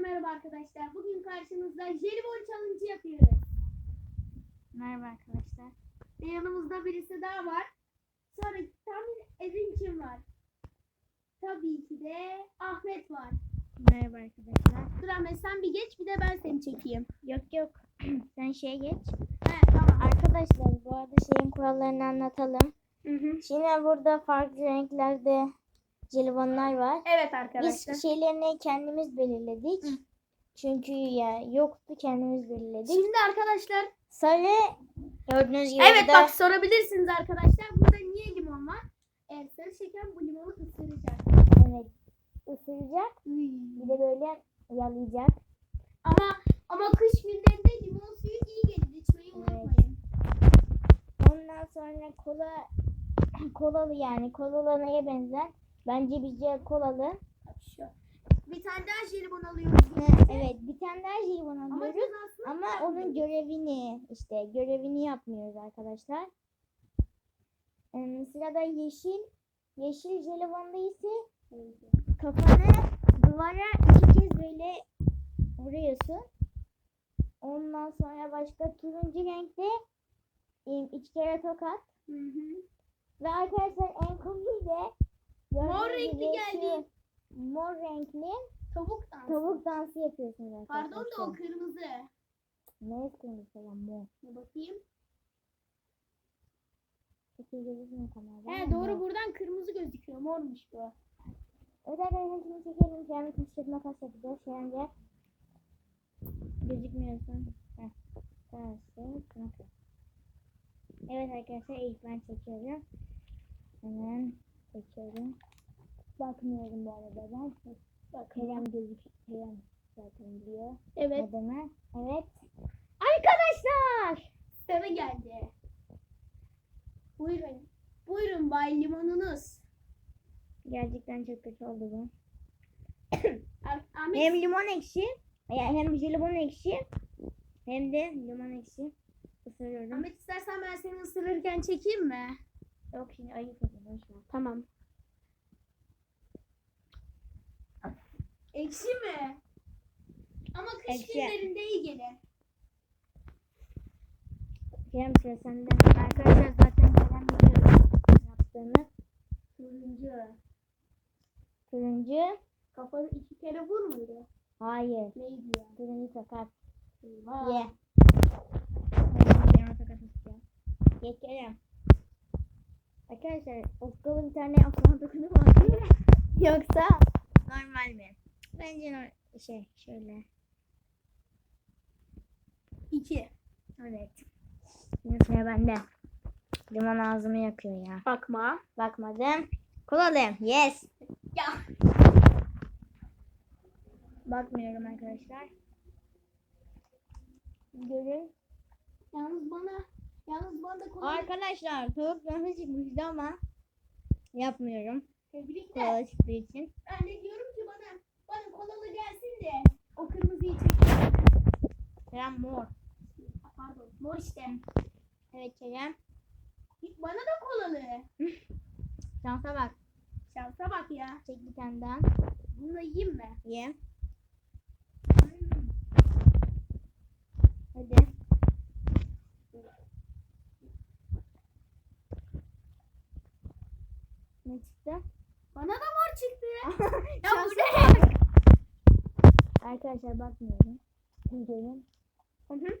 merhaba arkadaşlar. Bugün karşınızda jelibon challenge yapıyoruz. Merhaba arkadaşlar. Ve yanımızda birisi daha var. Sonra tahmin edin kim var? Tabii ki de Ahmet var. Merhaba arkadaşlar. Dur Ahmet sen bir geç bir de ben seni çekeyim. Yok yok. Sen şeye geç. He tamam. Arkadaşlar bu arada şeyin kurallarını anlatalım. Hı hı. Şimdi burada farklı renklerde jelibonlar var. Evet arkadaşlar. Biz şeylerini kendimiz belirledik. Hı. Çünkü ya yoktu kendimiz belirledik. Şimdi arkadaşlar Sarı gördüğünüz gibi evet bak sorabilirsiniz arkadaşlar. Burada niye limon var? Evet sarı şeker bu limonu ısıracak. evet, ısıracak. Hmm. Bir de böyle yalayacak. Ama ama kış günlerinde limon suyu iyi gelir. İçmeyi Evet. unutmayın. Ondan sonra kola kolalı yani kolalı neye benzer? Bence bizce kolalı. Bak şu. Bir tane daha jelibon alıyoruz. Ha, evet bir tane daha jelibon Ama alıyoruz. cezasını Ama onun görevini işte görevini yapmıyoruz arkadaşlar. Ee, sırada yeşil. Yeşil jelibonda ise kafanı duvara iki kez böyle vuruyorsun. Ondan sonra başka turuncu renkte e, iki kere tokat. Hı hı. Ve arkadaşlar en komiği de Mor renkli geldi. Mor renkli Tavuk dansı. tavuk dansı yapıyorsunuz arkadaşlar. Pardon da o kırmızı. Ne kırmızı ya mor. Bir bakayım. He doğru buradan kırmızı gözüküyor. Mormuş bu. Evet arkadaşlar şimdi çekelim. Kendi taşıt makas yapacağız. Şu anda gözükmüyorsun. Heh. Evet arkadaşlar ilk ben çekiyorum. Hemen çekiyorum. Bakmıyorum bu arada ben. Bak Kerem gözük Kerem zaten biliyor. Evet. Demek? Evet. Arkadaşlar. Sana geldi. Buyurun. Buyurun Bay Limonunuz. Gerçekten çok kötü oldu bu. Ahmet Hem limon ekşi, yani hem jelibon ekşi, hem de limon ekşi. Isırıyorum. Ahmet istersen ben seni ısırırken çekeyim mi? Yok şimdi ayıp ver. Tamam. Ekşi mi? Ama kış Ekşi. günlerinde iyi gelir. Kerem sıra sende. Arkadaşlar zaten Kerem biliyor yaptığını. Turuncu. Turuncu. Kafanı iki kere vurmadı. Hayır. Neydi ya? Turuncu sakat. Ye. Ben Kerem'e sakat istiyorum. Ye Kerem. Arkadaşlar okkalı bir tane dokunur mu? Yoksa normal mi? Bence no- şey şöyle. İki. Evet. Şimdi sıra bende. Limon ağzımı yakıyor ya. Bakma. Bakmadım. Kullanayım. Yes. Ya. Bakmıyorum arkadaşlar. Görün. Yalnız bana yalnız bana da kolay. Arkadaşlar tavuk nasıl çıkmıştı ama yapmıyorum. Tebrikler. Kola çıktığı için. Ben de diyorum ki bana bana kolalı gelsin de o kırmızıyı çekeyim. Kerem mor. Pardon. Mor işte. Evet Kerem. Bana da kolalı. Şansa bak. Şansa bak ya. Çek bir tane daha. Bunu da yiyeyim mi? Ye. Hmm. Hadi. Ne çıktı? Bana da mor çıktı. ya bu ne? Arkadaşlar bakmıyorum. Görün. Hı hı.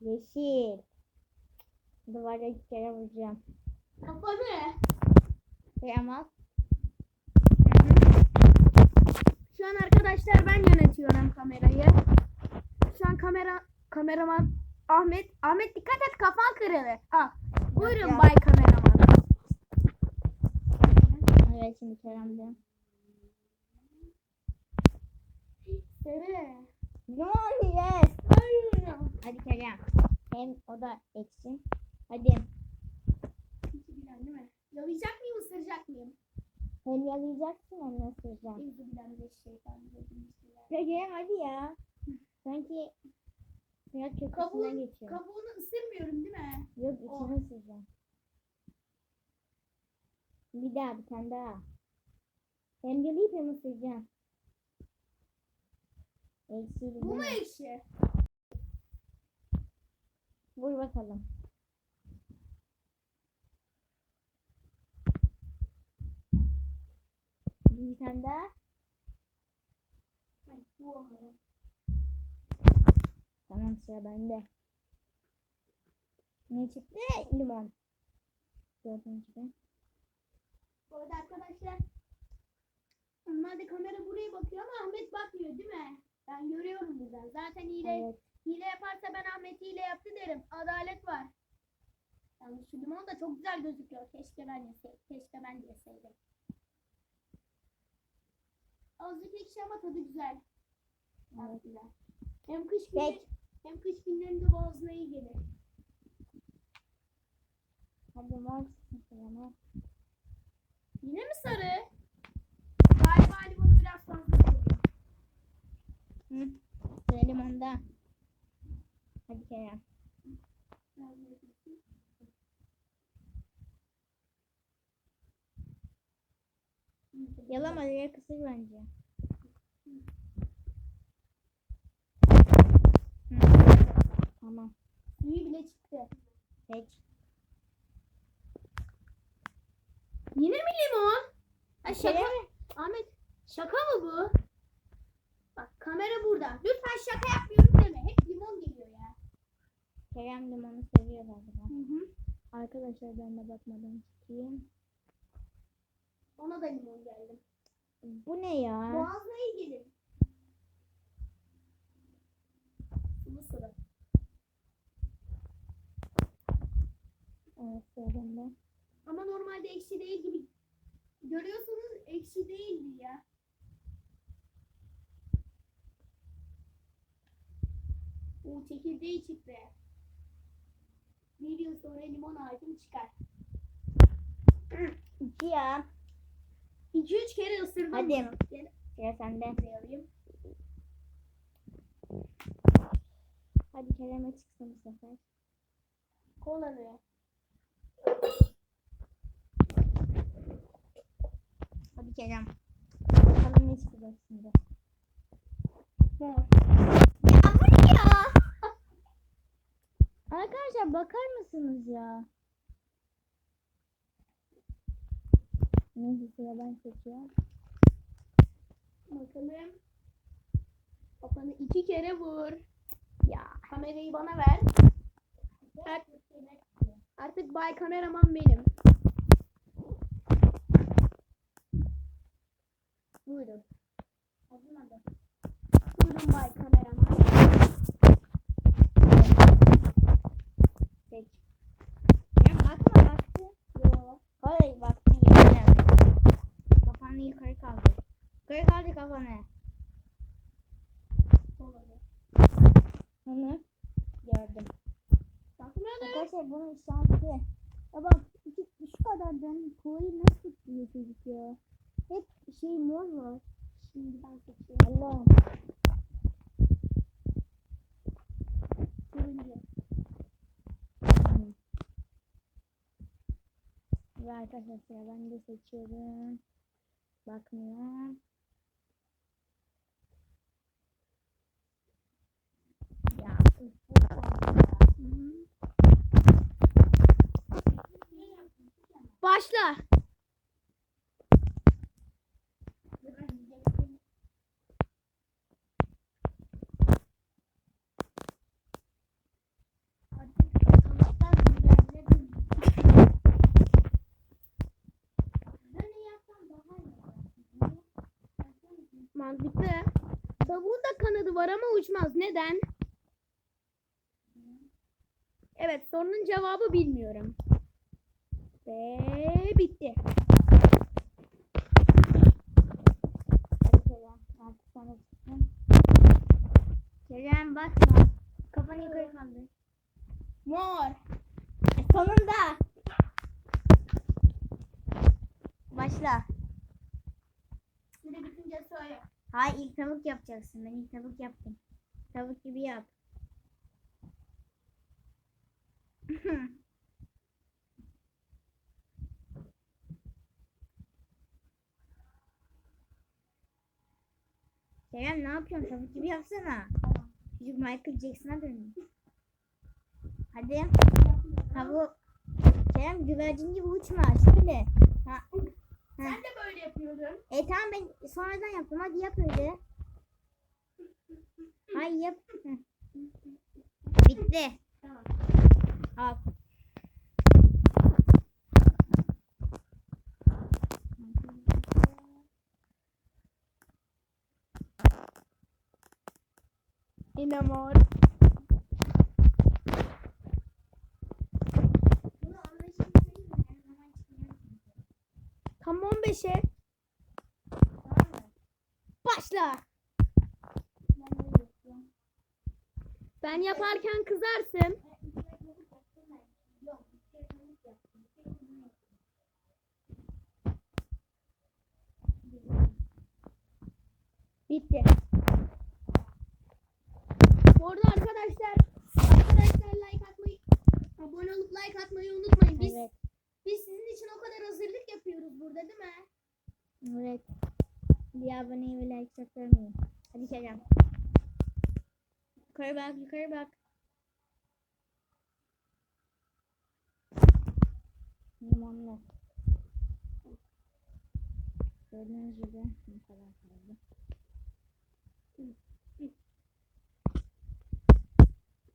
Yeşil. Duvara iki kere vuracağım. Kafanı. Kıyamaz. Şu an arkadaşlar ben yönetiyorum kamerayı. Şu an kamera kameraman Ahmet Ahmet dikkat et kafan kırılır. Al. Buyurun ya. bay kameraman. Evet şimdi Kerem'de. Sarı. Limon yes. Hayır. Hadi Kerem. Hem o da ekşi. Hadi. Bilen değil mi? Yalayacak mıyım ısıracak mıyım? Hem yalayacaksın hem de ısıracaksın. İki bilen de şeytan. Ya Kerem hadi ya. Sanki hayat köprüsünden Kabuğun, geçiyor. kabuğunu ısırmıyorum değil mi? Yok Oh. içine ısıracaksın. Bir daha bir tane daha. Hem yalayıp hem ısıracaksın. Eksi Bu mu ekşi? Vur bakalım. Bir tane daha. Tamam sıra bende. Ne çıktı? Limon. Gördüğünüz gibi. Bu arada arkadaşlar normalde kamera buraya bakıyor ama Ahmet bakmıyor değil mi? Ben görüyorum buradan. Zaten hile, Evet. hile yaparsa ben Ahmet hile yaptı derim. Adalet var. Yalnız şu limon da çok güzel gözüküyor. Keşke ben yeseydim. Keşke ben yeseydim. Azıcık ekşi ama tadı güzel. Evet. güzel. Hem kış Peki. günü, hem kış günlerinde boğazına iyi gelir. Hadi mor çıksın sırama. Yine mi sarı? Galiba limonu biraz fazla koydum. Hı. Sıra limonda. Hadi Kerem. Yalama diye kısır bence. Hı. Tamam. İyi bile çıktı. Geç. Yine mi limon? Ha şaka mı? Ahmet şaka mı bu? Bak kamera burada. Lütfen şaka yapmıyorum deme. Hep limon geliyor ya. Kerem limonu seviyor galiba. Hı hı. Arkadaşlar ben de bakmadan çıkayım. Ona da limon geldi. Bu ne ya? Boğazına iyi gelir. Sulu sıra. Evet söylemde. Ama normalde ekşi değil gibi. Görüyorsunuz ekşi değildi ya. Bu çekirdeği çıktı. Bir yıl sonra limon ağacım çıkar. Ya. 2-3 kere ısırdım Hadi. Gel Sıra sende. alayım. Hadi Kerem'e çıksın bu sefer. Kola ver. Hadi Kerem. Bakalım ne çıkacak şimdi. Mor. Ya bu ne ya? Arkadaşlar bakar mısınız ya? Neyse sıra ben seçiyorum. Bakalım. Kafanı iki kere vur. Ya. Kamerayı bana ver. Artık, artık bay kameraman benim. Buyurun. Acımadı. Buyurun bay kameraman. Seç. Ya bakma baktı. Yo. Hayır baktı yemin Kafanı yukarı kaldır. Yukarı kaldır kafanı. Onu gördüm. Arkadaşlar bunun şansı. Ya bak şu kadardan koyu nasıl tutuyor çocuk ya? Hep şey mor var. Şimdi ben seçiyorum. Allah'ım. Turuncu. Ve arkadaşlar ben de seçiyorum. Kaldı ya. Başla. Var ama uçmaz. Neden? Evet sorunun cevabı bilmiyorum. Ve bitti. Kerem bakma. Kafanı yukarı kaldır. Mor. E, sonunda. Başla. Hayır ilk tavuk yapacaksın. Ben ilk tavuk yaptım. Tavuk gibi yap. Kerem ne yapıyorsun? Tavuk gibi yapsana. Çocuk Michael Jackson'a dönüyor. Hadi. Tavuk. Kerem güvercin gibi uçma. Şöyle. Sen de böyle yapıyordun. E tamam ben sonradan yaptım. Hadi yap öyle. Hayır yap. Bitti. Tamam. Al. Bunu Tam 15'e. Tamam mı? Başla. Ben yaparken kızarsın. Bitti. Bu arada arkadaşlar arkadaşlar like atmayı abone olup like atmayı unutmayın. Biz Evet. Biz sizin için o kadar hazırlık yapıyoruz burada değil mi? Evet. Bir aboneyi ve like çaktırmayın. Hadi Kerem. Yukarı bak, yukarı bak. Limonlu. Gördüğünüz gibi bu kadar kaldı.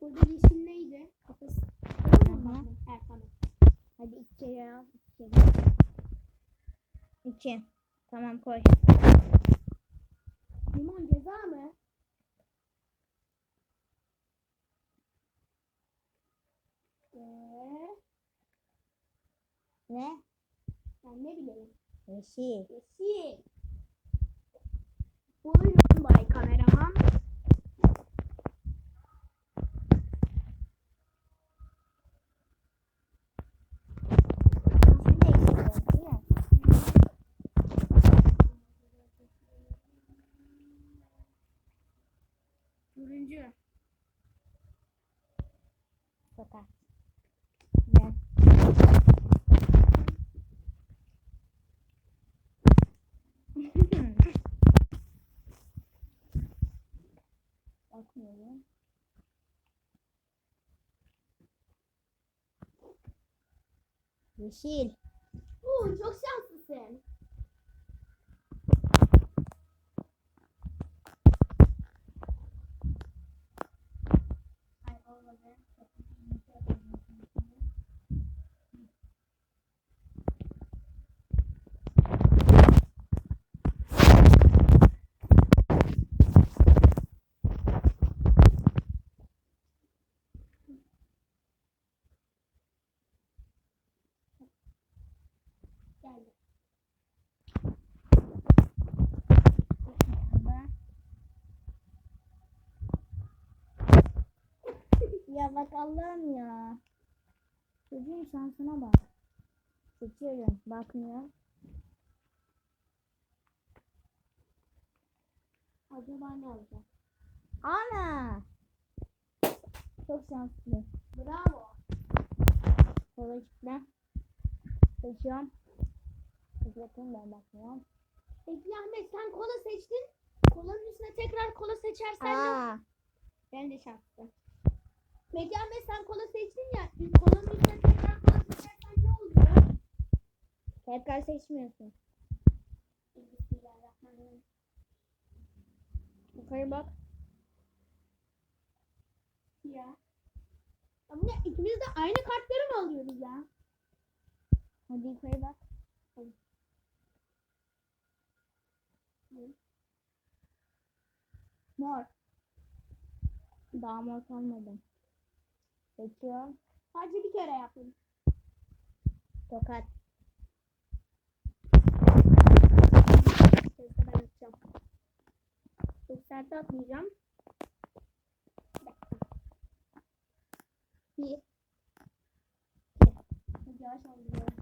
Burada yeşil neydi? Kafası. Aha. Evet tamam. Hadi iki kere al. iki kere. İki. Tamam koy. Limon ceza mı? Eee Ne? ben ne bileyim. Yeşil. Yeşil. Buyurun bay kameraman. Yeşil de eksik değil mi? Turuncu. Sokak. Gel. Bakmıyorum. Yeşil. Oo, çok şanslısın. Ay olmadı. Geldi. Ya bak Allah'ım ya. Çocuğun şansına bak. Seçiyorum. Bakmıyor. Acaba ne alacak? Ana. Çok şanslı. Bravo. Kola çıktı. Seçiyorum. Bakın ben bakmıyorum. Peki Ahmet sen kola seçtin. Kolanın üstüne tekrar kola seçersen ne? Aa. Ben de şanslı. Peki Ahmet sen kola seçtin ya. Kolanın üstüne tekrar kola seçersen ne oluyor? Tekrar seçmiyorsun. Bismillahirrahmanirrahim. Yukarı bak. Ya. Ama ne ikimiz de aynı kartları mı alıyoruz ya? Hadi yukarı bak. Mor. Daha mor kalmadı. Seçiyorum. Sadece bir kere yaptım. Tokat. Sesle ben atacağım. Çok sert atmayacağım. Ol.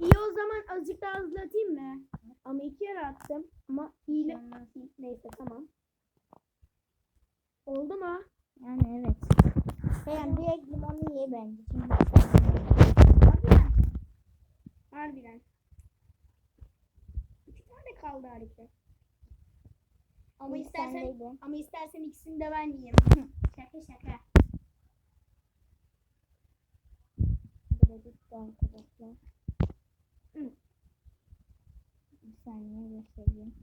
İyi o zaman azıcık daha hızlı atayım mı? Ama iki yere attım. Ama. Olmaz. Neyse tamam. Oldu mu? Yani evet. Kerem direkt limonu ye bence. Çünkü Harbiden. Harbiden. İki tane kaldı harika. Ama İlk istersen sendeydi. ama istersen ikisini de ben yiyeyim. şaka şaka. Burada bitti arkadaşlar. Bir saniye göstereyim.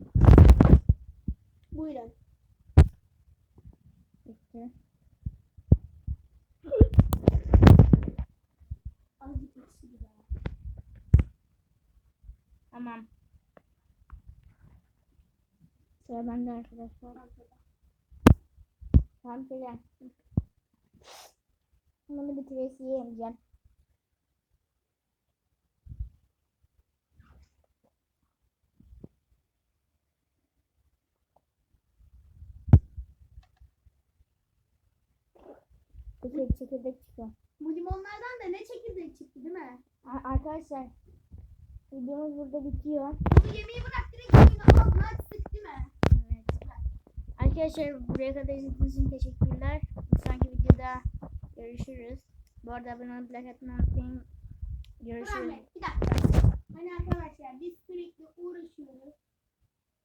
Buyurun. Bitti. Azıcık ekşi gibi. Tamam. Sıra bende arkadaşlar. Tamam güzel. Bunu bitiresi yiyemeyeceğim. Çekirdek, çekirdek çıkıyor. Bu limonlardan da ne çekirdek çıktı değil mi? Arkadaşlar videomuz burada bitiyor. Bunu yemeği bırak direkt oyunu ağzına açtık değil mi? Evet. Arkadaşlar buraya kadar izlediğiniz için teşekkürler. Bir sonraki videoda görüşürüz. Bu arada abone olup like atmayı unutmayın. Görüşürüz. Ahmet bir dakika. Hani arkadaşlar biz sürekli uğraşıyoruz.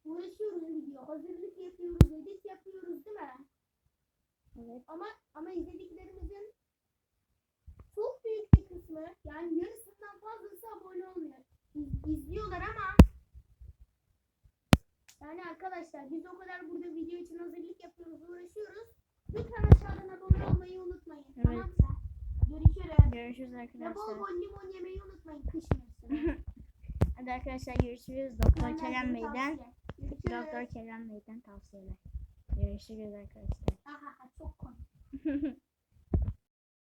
Uğraşıyoruz video. Hazırlık yapıyoruz, edit yapıyoruz değil mi? Evet. Ama ama izlediklerimizin çok büyük bir kısmı yani yarısından fazlası abone olmuyor. İz- İzliyorlar ama yani arkadaşlar biz o kadar burada video için hazırlık yapıyoruz, uğraşıyoruz. Lütfen aşağıdan abone olmayı unutmayın. Evet. Tamam mı? Görüşürüz. Görüşürüz Ve bol arkadaşlar. bol limon yemeyi unutmayın kış mevsimi. Hadi arkadaşlar görüşürüz. Doktor Kerem Bey'den. Doktor Kerem Bey'den tavsiyeler. Görüşürüz arkadaşlar. Aha, çok komik.